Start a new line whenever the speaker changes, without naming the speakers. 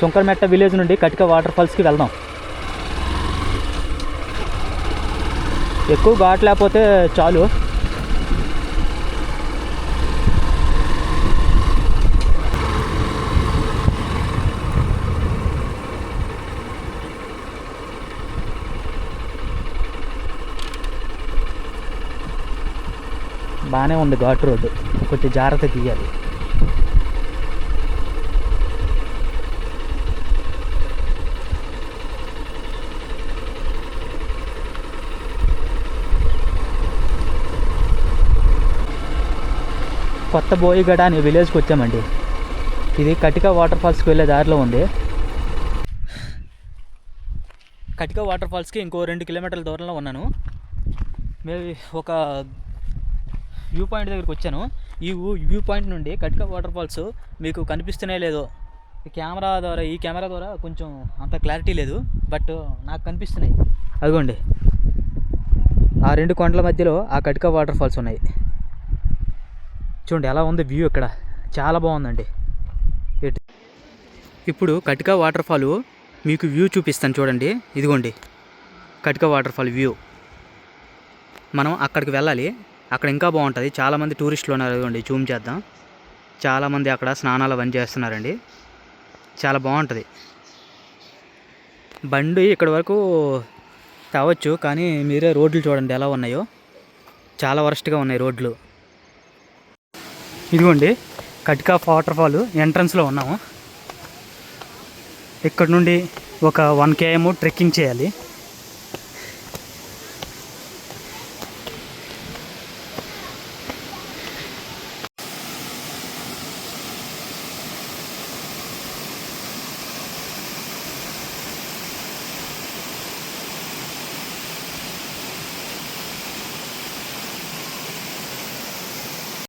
Sunkarametta village నుండి కటిక water ఫాల్స్కి వెళ్దాం. ఎక్కువ ఘాట్ లేకపోతే చాలు. బాగానే ఉంది ఘాట్ రోడ్డు. కొంచెం జాగ్రత్త తీయాలి కొత్త బోయిగడ అనే విలేజ్కి వచ్చామండి. ఇది కటిక వాటర్ ఫాల్స్కి వెళ్ళే దారిలో ఉంది. కటిక వాటర్ ఫాల్స్కి ఇంకో రెండు కిలోమీటర్ల దూరంలో ఉన్నాను. మేము ఒక వ్యూ పాయింట్ దగ్గరికి వచ్చాను. ఈ వ్యూ- పాయింట్ నుండి కటిక వాటర్ ఫాల్స్ మీకు కనిపిస్తూనే లేదో. కెమెరా ద్వారా ఈ కెమెరా ద్వారా కొంచెం అంత క్లారిటీ లేదు బట్ నాకు కనిపిస్తున్నాయి. అదిగోండి. ఆ రెండు కొండల మధ్యలో ఆ కటిక వాటర్ ఫాల్స్ ఉన్నాయి. చూడండి ఎలా ఉంది వ్యూ ఇక్కడ. చాలా బాగుందండి. ఇప్పుడు కటిక వాటర్ఫాల్ మీకు వ్యూ చూపిస్తాను చూడండి. ఇదిగోండి. కటిక వాటర్ ఫాల్ వ్యూ. మనం అక్కడికి వెళ్ళాలి. అక్కడ ఇంకా బాగుంటుంది. చాలామంది టూరిస్టులు ఉన్నారు. ఇదిగోండి జూమ్ చేద్దాం. చాలామంది అక్కడ స్నానాలు అవన్నీ చేస్తున్నారండి. చాలా బాగుంటుంది. బండి ఇక్కడి వరకు తవ్వచ్చు కానీ మీరే రోడ్లు చూడండి ఎలా ఉన్నాయో. చాలా వరస్ట్గా ఉన్నాయి రోడ్లు. ఇదిగోండి కట్కాఫ్ వాటర్ఫాల్ ఎంట్రన్స్లో ఉన్నాము. ఇక్కడ నుండి ఒక వన్ కేఎం ట్రెక్కింగ్ చేయాలి.